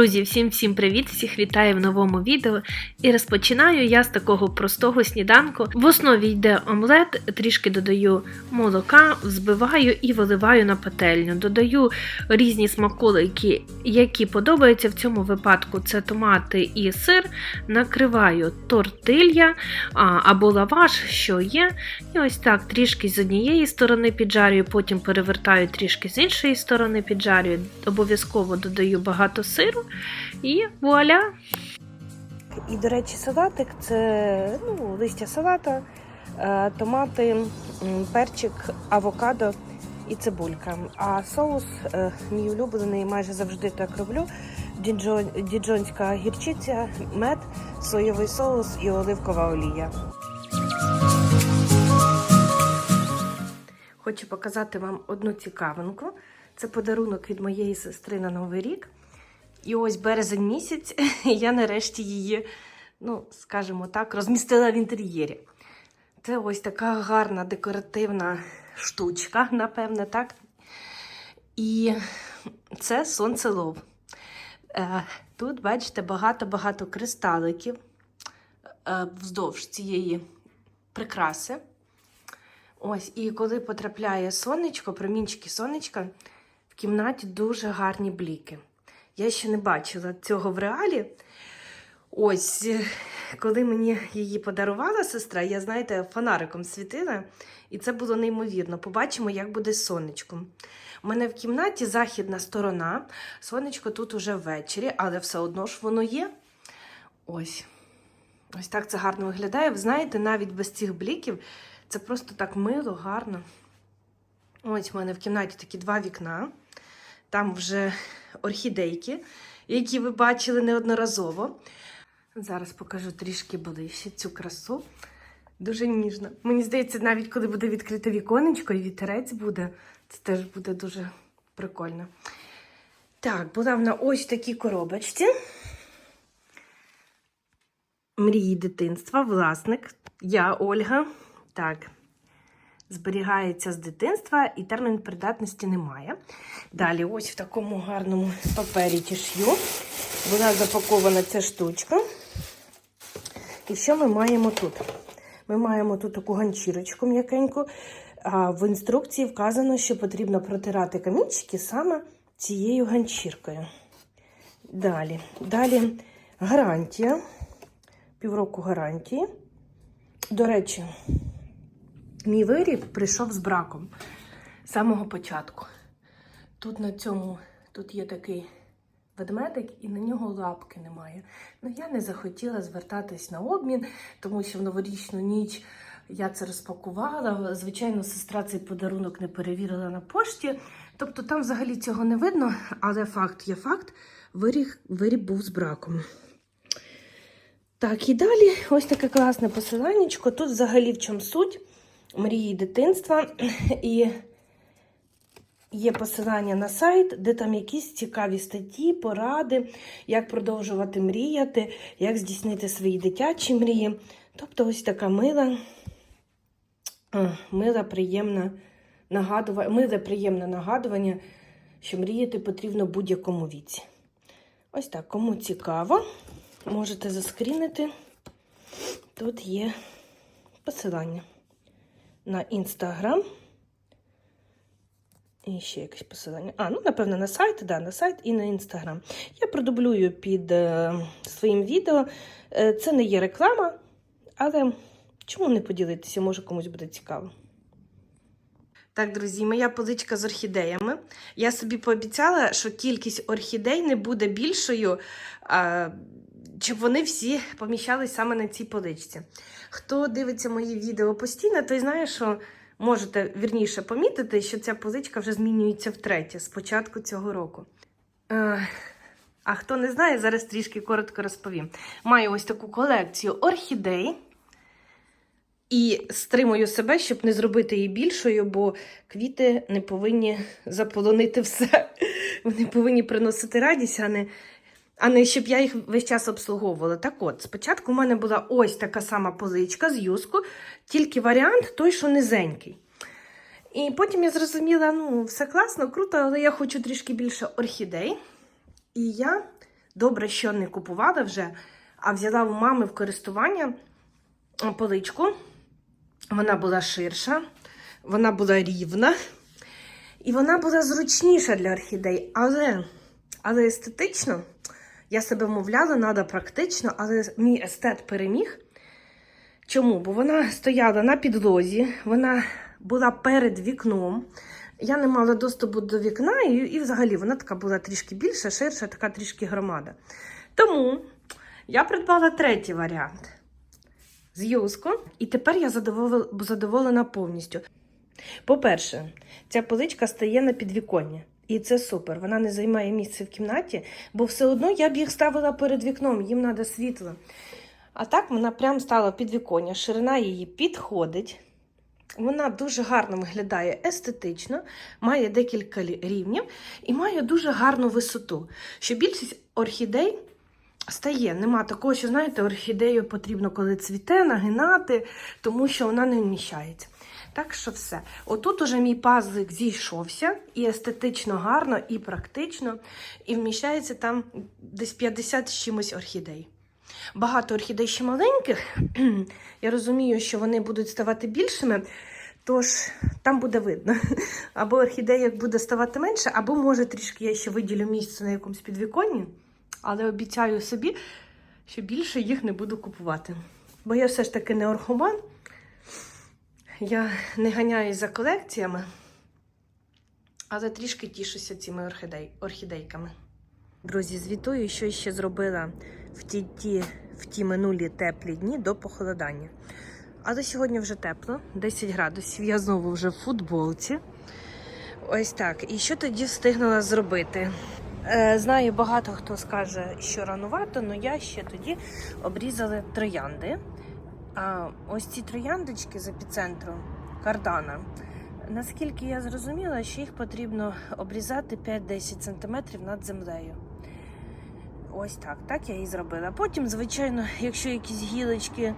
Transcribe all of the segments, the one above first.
Друзі, всім всім привіт! Всіх вітаю в новому відео. І розпочинаю я з такого простого сніданку. В основі йде омлет, трішки додаю молока, взбиваю і виливаю на пательню. Додаю різні смаколики, які подобаються в цьому випадку. Це томати і сир. Накриваю тортилья або лаваш, що є. І ось так трішки з однієї сторони піджарюю, потім перевертаю трішки з іншої сторони піджарюю. Обов'язково додаю багато сиру і вуаля! І, до речі, салатик це ну, листя салата, е, томати, перчик, авокадо і цибулька. А соус е, мій улюблений, майже завжди так роблю. Діджонська гірчиця, мед, соєвий соус і оливкова олія. Хочу показати вам одну цікавинку. Це подарунок від моєї сестри на Новий рік. І ось березень місяць, я нарешті її, ну, скажімо так, розмістила в інтер'єрі. Це ось така гарна декоративна штучка, напевне, так. І це сонцелов. Е, Тут, бачите, багато-багато кристаликів е, вздовж цієї прикраси. Ось, і коли потрапляє сонечко, промінчики сонечка, в кімнаті дуже гарні бліки. Я ще не бачила цього в реалі. Ось, е, коли мені її подарувала сестра, я, знаєте, фонариком світила, і це було неймовірно. Побачимо, як буде з сонечком. У мене в кімнаті західна сторона, сонечко тут уже ввечері, але все одно ж воно є. Ось. Ось так це гарно виглядає. Ви знаєте, навіть без цих бліків це просто так мило, гарно. Ось в мене в кімнаті такі два вікна. Там вже орхідейки, які ви бачили неодноразово. Зараз покажу трішки ближче цю красу. Дуже ніжно. Мені здається, навіть коли буде відкрите віконечко і вітерець буде, це теж буде дуже прикольно. Так, була вона ось в такій коробочці. Мрії дитинства, власник. Я Ольга. Так, зберігається з дитинства і термін придатності немає. Далі, ось в такому гарному папері тіш'ю була запакована ця штучка. І що ми маємо тут? Ми маємо тут таку ганчірочку м'якеньку. В інструкції вказано, що потрібно протирати камінчики саме цією ганчіркою. Далі, далі гарантія. Півроку гарантії. До речі, Мій виріб прийшов з браком з самого початку. Тут на цьому тут є такий ведмедик, і на нього лапки немає. Ну, я не захотіла звертатись на обмін, тому що в новорічну ніч я це розпакувала. Звичайно, сестра цей подарунок не перевірила на пошті. Тобто там взагалі цього не видно, але факт є факт, виріб, виріб був з браком. Так, і далі ось таке класне посиланнячко. Тут взагалі в чому суть мрії дитинства. І є посилання на сайт, де там якісь цікаві статті, поради, як продовжувати мріяти, як здійснити свої дитячі мрії. Тобто, ось така мила, мила, приємна нагадування, миле приємне нагадування, що мріяти потрібно будь-якому віці. Ось так, кому цікаво, можете заскрінити. Тут є посилання на інстаграм. І ще якесь посилання. А, ну, напевно, на сайт, да, на сайт і на інстаграм. Я продублюю під е, своїм відео. Е, це не є реклама, але чому не поділитися, може комусь буде цікаво. Так, друзі, моя поличка з орхідеями. Я собі пообіцяла, що кількість орхідей не буде більшою, а, щоб вони всі поміщались саме на цій поличці. Хто дивиться мої відео постійно, той знає, що можете вірніше помітити, що ця поличка вже змінюється втретє з початку цього року. Е, А хто не знає, зараз трішки коротко розповім. Маю ось таку колекцію орхідей. І стримую себе, щоб не зробити її більшою, бо квіти не повинні заполонити все. Вони повинні приносити радість, а не, а не щоб я їх весь час обслуговувала. Так от, спочатку в мене була ось така сама поличка з юску, тільки варіант той, що низенький. І потім я зрозуміла, ну, все класно, круто, але я хочу трішки більше орхідей. І я Добре, що не купувала вже, а взяла у мами в користування поличку. Вона була ширша, вона була рівна. І вона була зручніша для орхідей, але, але естетично, я себе вмовляла, треба практично, але мій естет переміг. Чому? Бо вона стояла на підлозі, вона була перед вікном. Я не мала доступу до вікна, і, і взагалі вона така була трішки більша, ширша, така трішки громада. Тому я придбала третій варіант з юско, і тепер я задоволена, повністю. По-перше, ця поличка стає на підвіконня. І це супер. Вона не займає місце в кімнаті, бо все одно я б їх ставила перед вікном, їм треба світло. А так вона прям стала під віконня, ширина її підходить. Вона дуже гарно виглядає естетично, має декілька рівнів і має дуже гарну висоту. Що більшість орхідей стає. Нема такого, що, знаєте, орхідею потрібно, коли цвіте, нагинати, тому що вона не вміщається. Так що все. Отут уже мій пазлик зійшовся, і естетично гарно, і практично, і вміщається там десь 50 з чимось орхідей. Багато орхідей ще маленьких. Я розумію, що вони будуть ставати більшими, тож там буде видно. Або орхідея буде ставати менше, або може трішки я ще виділю місце на якомусь підвіконні, але обіцяю собі, що більше їх не буду купувати. Бо я все ж таки не орхоман. Я не ганяюсь за колекціями, але трішки тішуся цими орхідей, орхідейками. Друзі, звітую, що ще зробила в ті, ті, в ті минулі теплі дні до похолодання. Але сьогодні вже тепло, 10 градусів. Я знову вже в футболці. Ось так. І що тоді встигнула зробити? Е, знаю, багато хто скаже, що ранувато, але я ще тоді обрізала троянди. А ось ці трояндочки з епіцентру кардана. Наскільки я зрозуміла, що їх потрібно обрізати 5-10 см над землею. Ось так, так я і зробила. Потім, звичайно, якщо якісь гілочки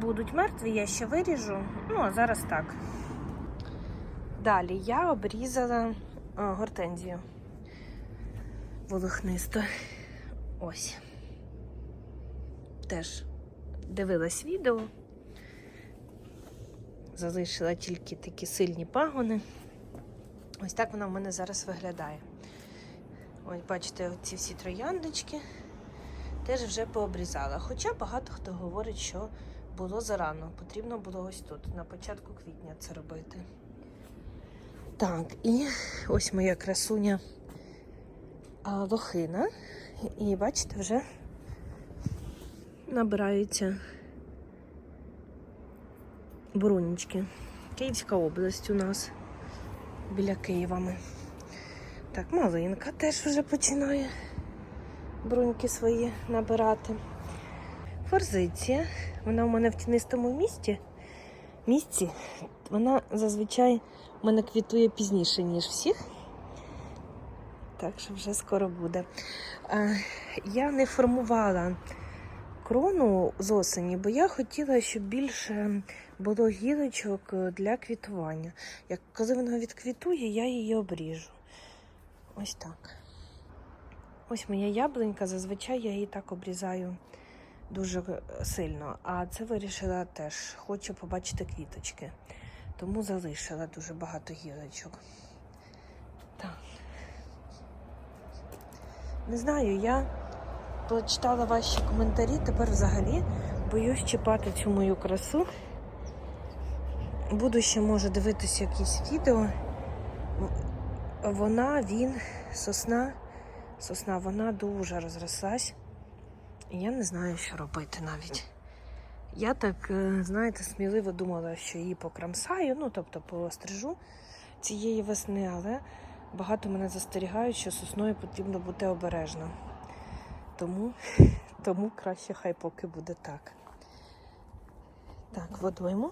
будуть мертві, я ще виріжу. Ну, а зараз так. Далі я обрізала гортензію волохнисто. Ось. Теж дивилась відео. Залишила тільки такі сильні пагони. Ось так вона в мене зараз виглядає. Ось, бачите, ці всі трояндочки теж вже пообрізала. Хоча багато хто говорить, що було зарано. Потрібно було ось тут, на початку квітня це робити. Так, і ось моя красуня лохина. І бачите, вже набираються брунічки. Київська область у нас біля Києва. Так, малинка теж вже починає бруньки свої набирати. Форзиція. Вона у мене в тінистому місті. Місці. Вона зазвичай у мене квітує пізніше, ніж всіх. Так що вже скоро буде. Я не формувала крону з осені, бо я хотіла, щоб більше було гілочок для квітування. Як коли вона відквітує, я її обріжу. Ось так. Ось моя яблунька, зазвичай я її так обрізаю дуже сильно. А це вирішила теж. Хочу побачити квіточки. Тому залишила дуже багато гілочок. Так. Не знаю, я прочитала ваші коментарі, тепер взагалі боюсь чіпати цю мою красу. Буду ще, може, дивитися якісь відео. Вона, він, сосна, сосна, вона дуже розрослась. І я не знаю, що робити навіть. Я так, е, знаєте, сміливо думала, що її покрамсаю, ну, тобто пострижу цієї весни, але багато мене застерігають, що сосною потрібно бути обережно. Тому, тому краще хай поки буде так. Так, водойму.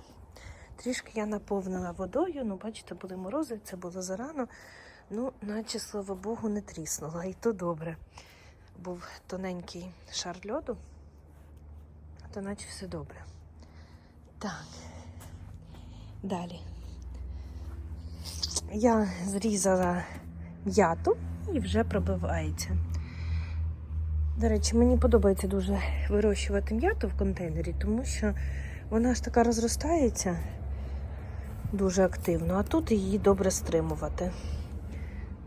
Трішки я наповнила водою, ну, бачите, були морози, це було зарано. Ну, наче, слава Богу, не тріснула, і то добре. Був тоненький шар льоду, то наче все добре. Так. Далі. Я зрізала м'яту і вже пробивається. До речі, мені подобається дуже вирощувати м'яту в контейнері, тому що вона ж така розростається дуже активно, а тут її добре стримувати.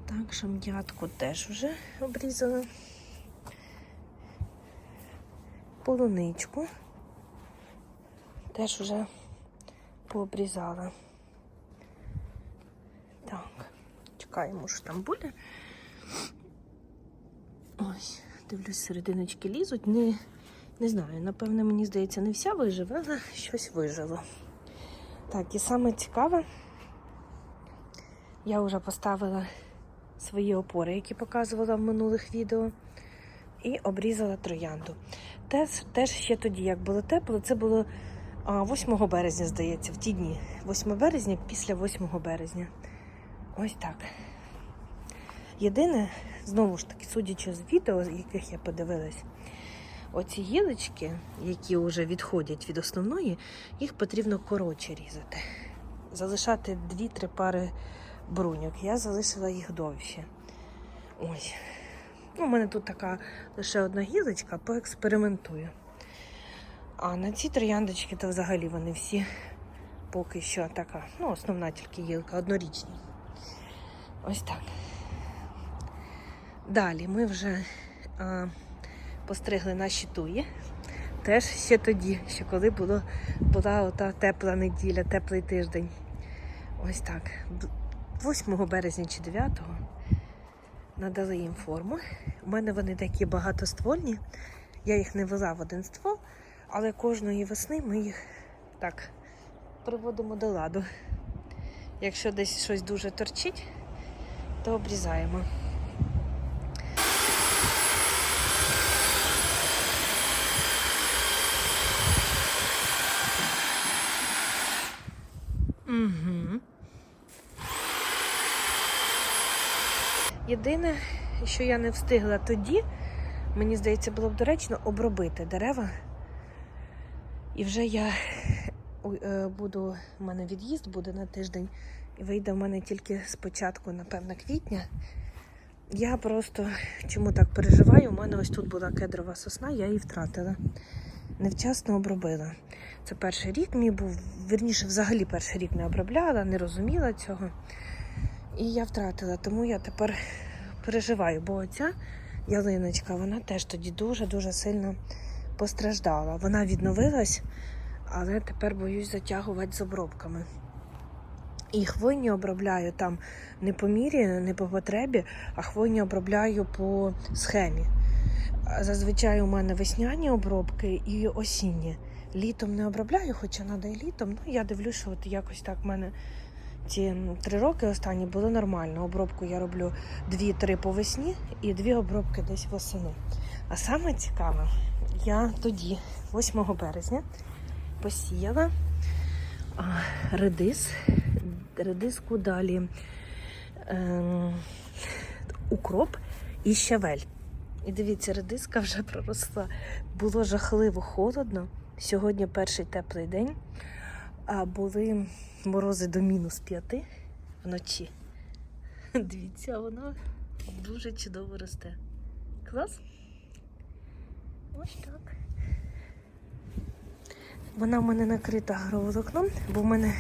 Так що м'ятку теж вже обрізала. Полуничку теж вже пообрізала. Так, чекаємо, що там буде. Ось, дивлюсь, серединочки лізуть. Не, не знаю, напевне, мені здається, не вся виживе, але щось вижило. Так, і саме цікаве, я вже поставила свої опори, які показувала в минулих відео, і обрізала троянду. Теж, теж ще тоді, як було тепло, це було 8 березня, здається, в ті дні. 8 березня після 8 березня. Ось так. Єдине, знову ж таки, судячи з відео, яких я подивилась, оці гілочки, які вже відходять від основної, їх потрібно коротше різати. Залишати 2-3 пари бруньок. Я залишила їх довші. Ось. Ну, у мене тут така лише одна гілочка, поекспериментую. А на ці трояндочки, то взагалі вони всі поки що така, ну, основна тільки гілка, однорічні. Ось так. Далі ми вже а, постригли наші туї. Теж ще тоді, ще коли було, була ота тепла неділя, теплий тиждень. Ось так. 8 березня чи 9 надали їм форму. У мене вони такі багатоствольні. Я їх не вела в один ствол, але кожної весни ми їх так приводимо до ладу. Якщо десь щось дуже торчить, то обрізаємо. Єдине, що я не встигла тоді, мені здається, було б доречно обробити дерева. І вже я е, буду, у мене від'їзд буде на тиждень, і вийде в мене тільки спочатку, напевно, квітня. Я просто чому так переживаю? У мене ось тут була кедрова сосна, я її втратила. Невчасно обробила. Це перший рік мій був, вірніше, взагалі перший рік не обробляла, не розуміла цього. І я втратила, тому я тепер переживаю, бо оця ялиночка, вона теж тоді дуже-дуже сильно постраждала. Вона відновилась, але тепер боюсь затягувати з обробками. І хвойні обробляю там не по мірі, не по потребі, а хвойні обробляю по схемі. Зазвичай у мене весняні обробки і осінні. Літом не обробляю, хоча треба і літом. Ну, я дивлюся, що от якось так в мене ці ну, три роки останні було нормально. Обробку я роблю дві-три по весні і дві обробки десь восени. А саме цікаве, я тоді, 8 березня, посіяла редис, редиску далі ем, укроп і щавель. І дивіться, редиска вже проросла. Було жахливо холодно. Сьогодні перший теплий день, а були морози до мінус п'яти вночі. Дивіться, вона дуже чудово росте. Клас? Ось так. Вона в мене накрита агроволокном, бо в мене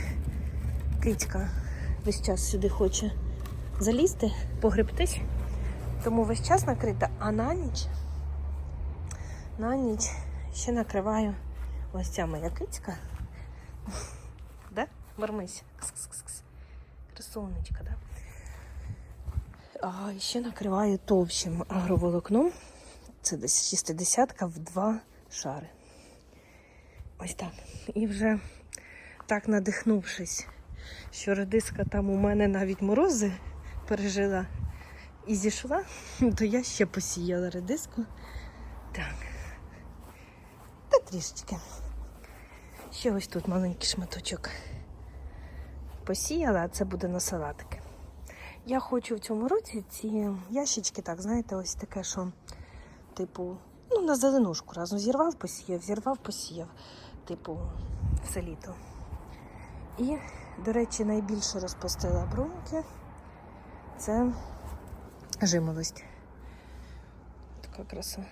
кицька весь час сюди хоче залізти, погребтись. Тому весь час накрита, а на ніч, на ніч ще накриваю ось ця моя кицька. Да? Вернись. Кс-кс-кс-кс. Красунечка, да? А ще накриваю товщим агроволокном. Це десь 60 в два шари. Ось так. І вже так надихнувшись, що редиска там у мене навіть морози пережила і зійшла, то я ще посіяла редиску. Так. Та трішечки. Ще ось тут маленький шматочок посіяла, а це буде на салатики. Я хочу в цьому році ці ящички, так, знаєте, ось таке, що, типу, ну, на зеленушку разом зірвав, посіяв, зірвав, посіяв, типу, все літо. І, до речі, найбільше розпустила бруньки. Це жимолость. Така краса.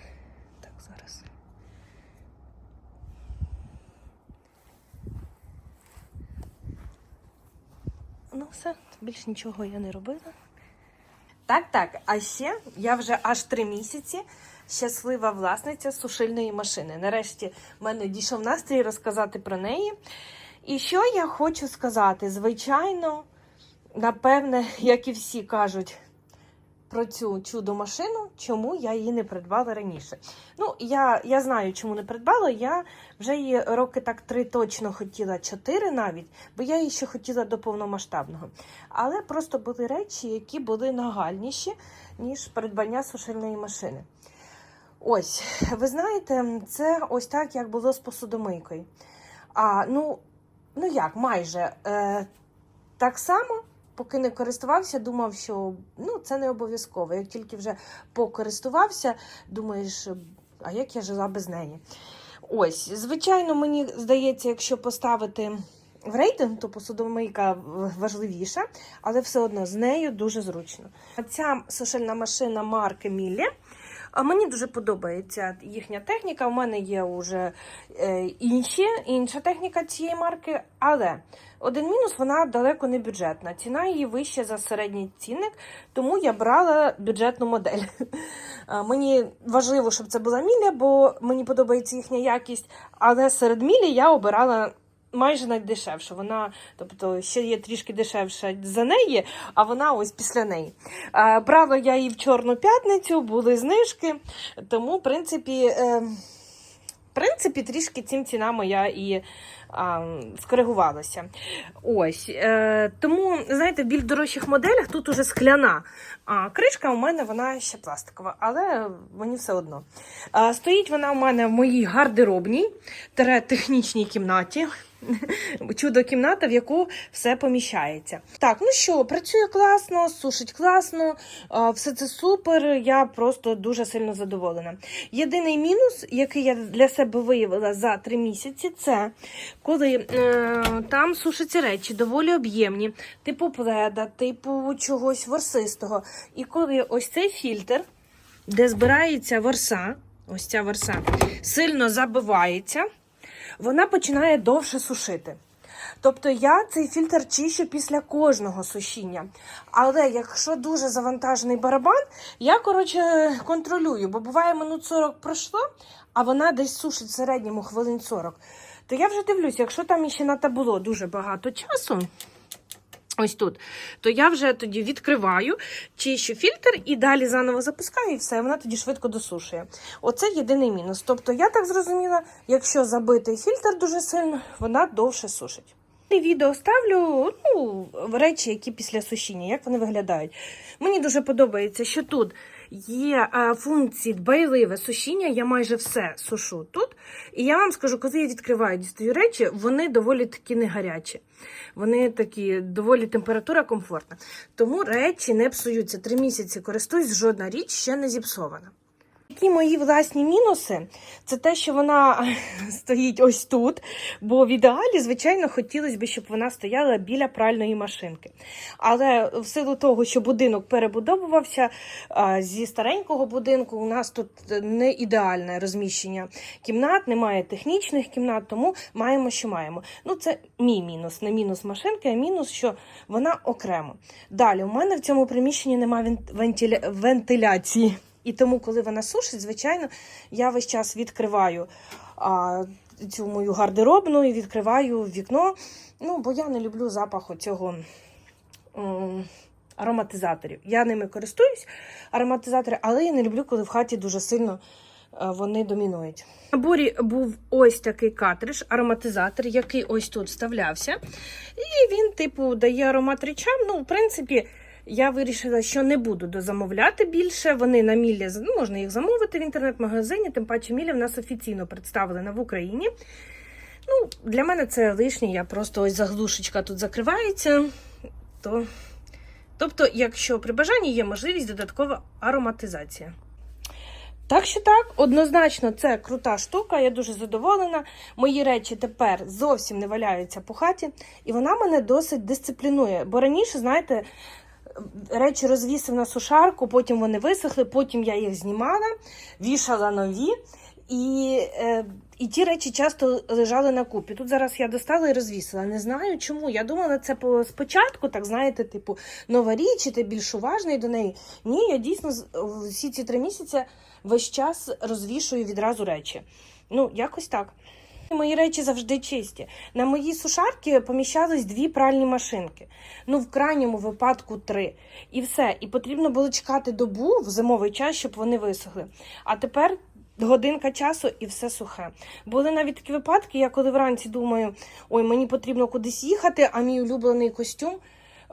воно все. Більш нічого я не робила. Так, так. А ще я вже аж три місяці щаслива власниця сушильної машини. Нарешті в мене дійшов настрій розказати про неї. І що я хочу сказати? Звичайно, напевне, як і всі кажуть про цю чудо машину, чому я її не придбала раніше. Ну, я, я знаю, чому не придбала. Я вже її роки так три точно хотіла, чотири навіть, бо я її ще хотіла до повномасштабного. Але просто були речі, які були нагальніші, ніж придбання сушильної машини. Ось, ви знаєте, це ось так, як було з посудомийкою. А, ну, ну як, майже. Е, так само, поки не користувався, думав, що ну, це не обов'язково. Як тільки вже покористувався, думаєш, а як я жила без неї? Ось, звичайно, мені здається, якщо поставити в рейтинг, то посудомийка важливіша, але все одно з нею дуже зручно. Ця сушильна машина марки Міллі. А мені дуже подобається їхня техніка. У мене є вже е, інші, інша техніка цієї марки, але один мінус вона далеко не бюджетна. Ціна її вища за середній цінник, тому я брала бюджетну модель. Мені важливо, щоб це була міля, бо мені подобається їхня якість, але серед мілі я обирала. Майже найдешевше. Вона, тобто, ще є трішки дешевша за неї, а вона ось після неї. Брала я її в Чорну п'ятницю, були знижки, тому, в принципі, е, в принципі, трішки цим ціна моя і а, скоригувалася. Ось. Е, тому, знаєте, в більш дорожчих моделях тут уже скляна. А кришка у мене вона ще пластикова, але мені все одно. А, стоїть вона у мене в моїй гардеробній, технічній кімнаті. Чудо кімната, в яку все поміщається. Так, ну що, працює класно, сушить класно, все це супер. Я просто дуже сильно задоволена. Єдиний мінус, який я для себе виявила за три місяці, це коли е, там сушаться речі доволі об'ємні, типу пледа, типу чогось ворсистого. І коли ось цей фільтр, де збирається ворса, ось ця ворса, сильно забивається вона починає довше сушити. Тобто я цей фільтр чищу після кожного сушіння. Але якщо дуже завантажений барабан, я коротше контролюю, бо буває минут 40 пройшло, а вона десь сушить в середньому хвилин 40. То я вже дивлюсь, якщо там ще на табло дуже багато часу. Ось тут, то я вже тоді відкриваю, чищу фільтр і далі заново запускаю, і все, вона тоді швидко досушує. Оце єдиний мінус. Тобто, я так зрозуміла, якщо забитий фільтр дуже сильно, вона довше сушить. Відео ставлю ну, речі, які після сушіння, як вони виглядають. Мені дуже подобається, що тут є а, функції дбайливе сушіння, я майже все сушу тут. І я вам скажу, коли я відкриваю дістаю речі, вони доволі такі не гарячі. Вони такі доволі температура комфортна. Тому речі не псуються. Три місяці користуюсь, жодна річ ще не зіпсована. Які мої власні мінуси, це те, що вона стоїть ось тут. Бо в ідеалі, звичайно, хотілося б, щоб вона стояла біля пральної машинки. Але в силу того, що будинок перебудовувався зі старенького будинку, у нас тут не ідеальне розміщення кімнат, немає технічних кімнат, тому маємо, що маємо. Ну, це мій мінус, не мінус машинки, а мінус, що вона окремо. Далі, у мене в цьому приміщенні немає вентиля... вентиляції. І тому, коли вона сушить, звичайно, я весь час відкриваю а, цю мою гардеробну і відкриваю вікно. Ну, бо я не люблю запаху цього ароматизаторів. Я ними користуюсь, ароматизатори, але я не люблю, коли в хаті дуже сильно е, вони домінують. В наборі був ось такий картридж, ароматизатор, який ось тут вставлявся. І він, типу, дає аромат речам. Ну, в принципі. Я вирішила, що не буду дозамовляти більше. Вони на мілі ну, можна їх замовити в інтернет-магазині, тим паче мілі в нас офіційно представлена в Україні. Ну, Для мене це лишнє, я просто ось заглушечка тут закривається. То... Тобто, якщо при бажанні є можливість додаткова ароматизація. Так що так, однозначно, це крута штука, я дуже задоволена. Мої речі тепер зовсім не валяються по хаті, і вона мене досить дисциплінує. Бо раніше, знаєте, речі розвісив на сушарку, потім вони висохли, потім я їх знімала, вішала нові. І, е, і ті речі часто лежали на купі. Тут зараз я достала і розвісила. Не знаю чому. Я думала, це по спочатку, так знаєте, типу, нова річ, і ти більш уважний до неї. Ні, я дійсно всі ці три місяці весь час розвішую відразу речі. Ну, якось так. Мої речі завжди чисті. На моїй сушарці поміщались дві пральні машинки. Ну, в крайньому випадку три. І все. І потрібно було чекати добу в зимовий час, щоб вони висохли. А тепер годинка часу і все сухе. Були навіть такі випадки, я коли вранці думаю, ой, мені потрібно кудись їхати, а мій улюблений костюм.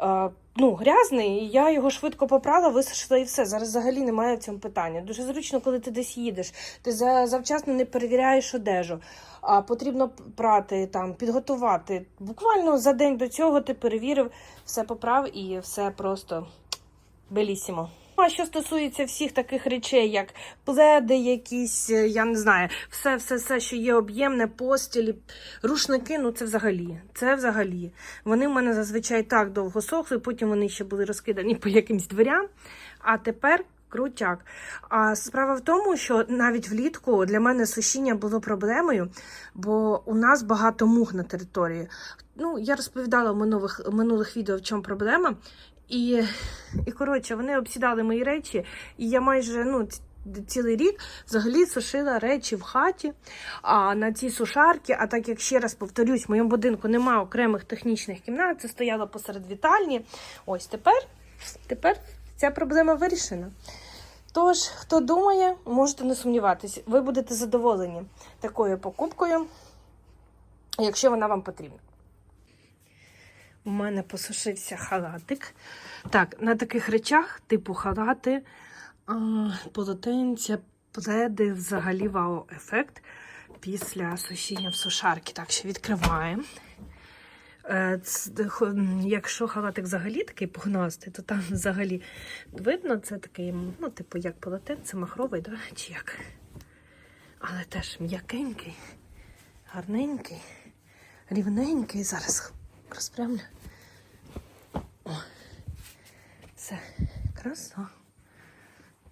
е, Ну, грязний, і я його швидко попрала, висушила і все. Зараз взагалі немає в цьому питання. Дуже зручно, коли ти десь їдеш. Ти за- завчасно не перевіряєш одежу. А потрібно прати там, підготувати. Буквально за день до цього ти перевірив, все поправ і все просто белісімо. А що стосується всіх таких речей, як пледи, якісь, е, я не знаю, все, все, все, що є об'ємне, постілі, рушники, ну це взагалі. Це взагалі. Вони в мене зазвичай так довго сохли, потім вони ще були розкидані по якимсь дверям. А тепер крутяк. А справа в тому, що навіть влітку для мене сушіння було проблемою, бо у нас багато мух на території. Ну, я розповідала в минулих, минулих відео, в чому проблема. І, і коротше, вони обсідали мої речі, і я майже ну, цілий рік взагалі сушила речі в хаті а на цій сушарці. А так як ще раз повторюсь, в моєму будинку немає окремих технічних кімнат, це стояло посеред вітальні. Ось тепер, тепер ця проблема вирішена. Тож, хто думає, можете не сумніватись, ви будете задоволені такою покупкою, якщо вона вам потрібна. У мене посушився халатик. Так, на таких речах, типу халати, полотенця, пледи, взагалі вау-ефект після сушіння в сушарки. Так, що відкриваємо. Е, Якщо халатик взагалі такий пухнастий, то там взагалі видно, це такий, ну, типу, як полотенце, махровий, да? чи як. Але теж м'якенький, гарненький, рівненький. Зараз розпрямлю. О, це краса.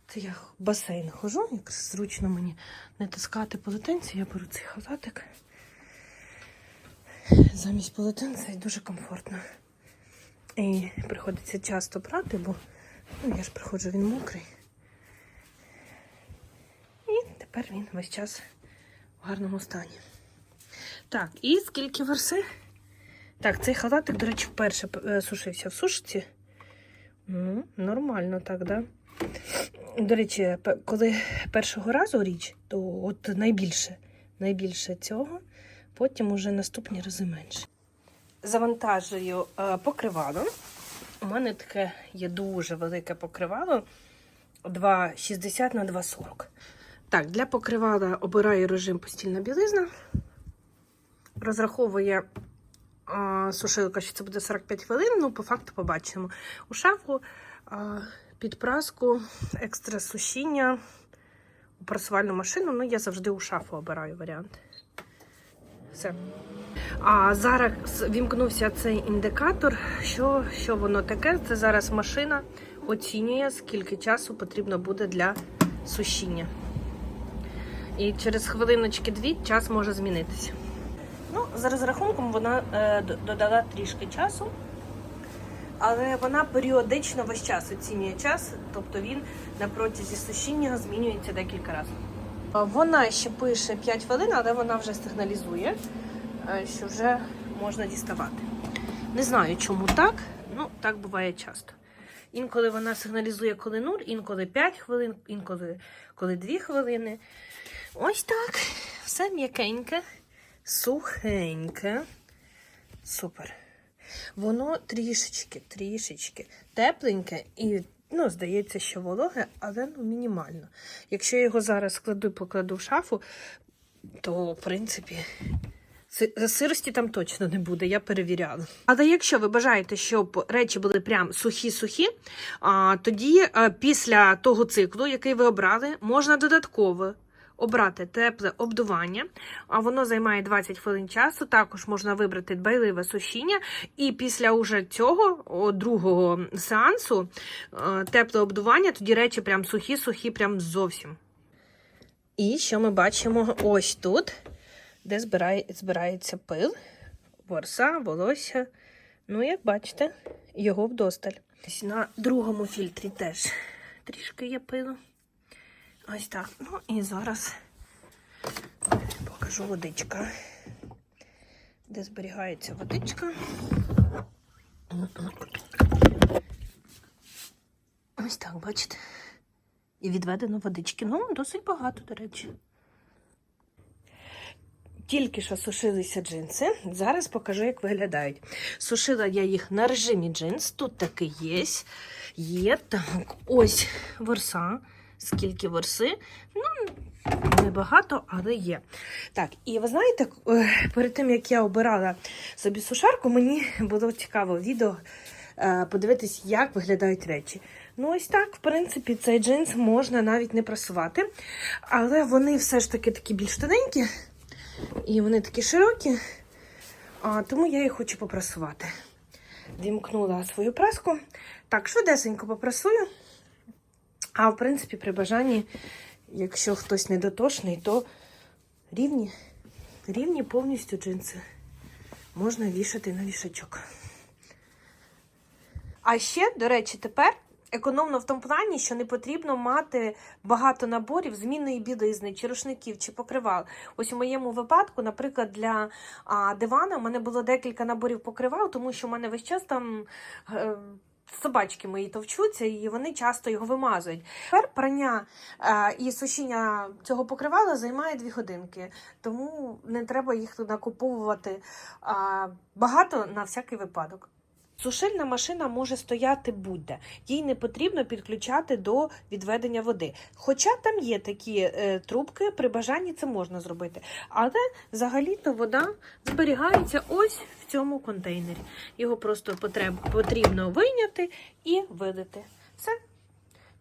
Це я в басейн хожу, якраз зручно мені не таскати полотенце, я беру цей халатик. Замість полотенця і дуже комфортно. І приходиться часто брати, бо ну, я ж приходжу, він мокрий. І тепер він весь час в гарному стані. Так, і скільки верси? Так, цей халатик, до речі, вперше е, сушився в сушці. Ну, нормально так, да? До речі, коли першого разу річ, то от найбільше, найбільше цього, потім уже наступні рази менше. Завантажую е, покривало. У мене таке є дуже велике покривало 2,60 на 2,40. Так, для покривала обираю режим постільна білизна. Розраховує а, сушилка, що це буде 45 хвилин, ну, по факту побачимо. У шафу а, під праску, екстра сушіння, у прасувальну машину. Ну, я завжди у шафу обираю варіант. Все. А зараз вімкнувся цей індикатор. Що, що воно таке? Це зараз машина оцінює, скільки часу потрібно буде для сушіння. І через хвилиночки-дві час може змінитися. Ну, за розрахунком вона е, додала трішки часу, але вона періодично весь час оцінює час, тобто він на протязі сушіння змінюється декілька разів. Вона ще пише 5 хвилин, але вона вже сигналізує, е, що вже можна діставати. Не знаю, чому так, ну так буває часто. Інколи вона сигналізує коли 0, інколи 5 хвилин, інколи коли 2 хвилини. Ось так. Все м'якеньке сухеньке. Супер. Воно трішечки, трішечки тепленьке і, ну, здається, що вологе, але ну, мінімально. Якщо я його зараз складу і покладу в шафу, то, в принципі, сирості там точно не буде, я перевіряла. Але якщо ви бажаєте, щоб речі були прям сухі-сухі, тоді після того циклу, який ви обрали, можна додатково обрати тепле обдування, а воно займає 20 хвилин часу. Також можна вибрати дбайливе сушіння. І після уже цього, о, другого сеансу, е, тепле обдування, тоді речі прям сухі-сухі, прям зовсім. І що ми бачимо ось тут, де збирає, збирається пил, ворса, волосся. Ну, як бачите, його вдосталь. На другому фільтрі теж трішки є пилу. Ось так. Ну і зараз покажу водичка. Де зберігається водичка. Ось так, бачите? І відведено водички. Ну, досить багато, до речі. Тільки що сушилися джинси. Зараз покажу, як виглядають. Сушила я їх на режимі джинс. Тут таки є. Є так. Ось ворса. Скільки ворси? Ну, небагато, але є. Так, і ви знаєте, е, перед тим як я обирала собі сушарку, мені було цікаво відео е, подивитись, як виглядають речі. Ну, ось так, в принципі, цей джинс можна навіть не прасувати, але вони все ж таки такі більш тоненькі, і вони такі широкі, а, тому я їх хочу попрасувати. Вімкнула свою праску. Так, швидесенько попрасую. А в принципі, при бажанні, якщо хтось недотошний, то рівні, рівні повністю джинси можна вішати на вішачок. А ще, до речі, тепер економно в тому плані, що не потрібно мати багато наборів змінної білизни, чи рушників, чи покривал. Ось у моєму випадку, наприклад, для а, дивана в мене було декілька наборів покривал, тому що в мене весь час там. Е, Собачки мої товчуться, і вони часто його вимазують. Тепер прання е, і сушіння цього покривала займає дві годинки, тому не треба їх накуповувати багато на всякий випадок. Сушильна машина може стояти будь-де, їй не потрібно підключати до відведення води. Хоча там є такі е, трубки, при бажанні це можна зробити. Але взагалі-то вода зберігається ось в цьому контейнері. Його просто потрібно вийняти і вилити. Все.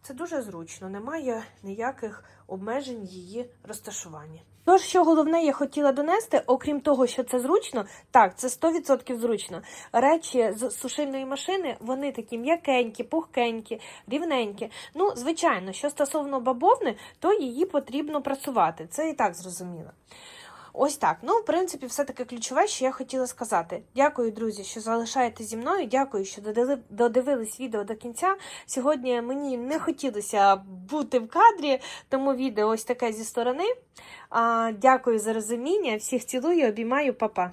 Це дуже зручно, немає ніяких обмежень її розташування. Тож, що головне, я хотіла донести, окрім того, що це зручно, так, це 100% зручно. Речі з сушильної машини, вони такі м'якенькі, пухкенькі, рівненькі. Ну, звичайно, що стосовно бабовни, то її потрібно працювати. Це і так зрозуміло. Ось так. Ну, в принципі, все таки ключове, що я хотіла сказати. Дякую, друзі, що залишаєте зі мною. Дякую, що додивились відео до кінця. Сьогодні мені не хотілося бути в кадрі, тому відео ось таке зі сторони. А, дякую за розуміння. Всіх цілую, обіймаю, па-па.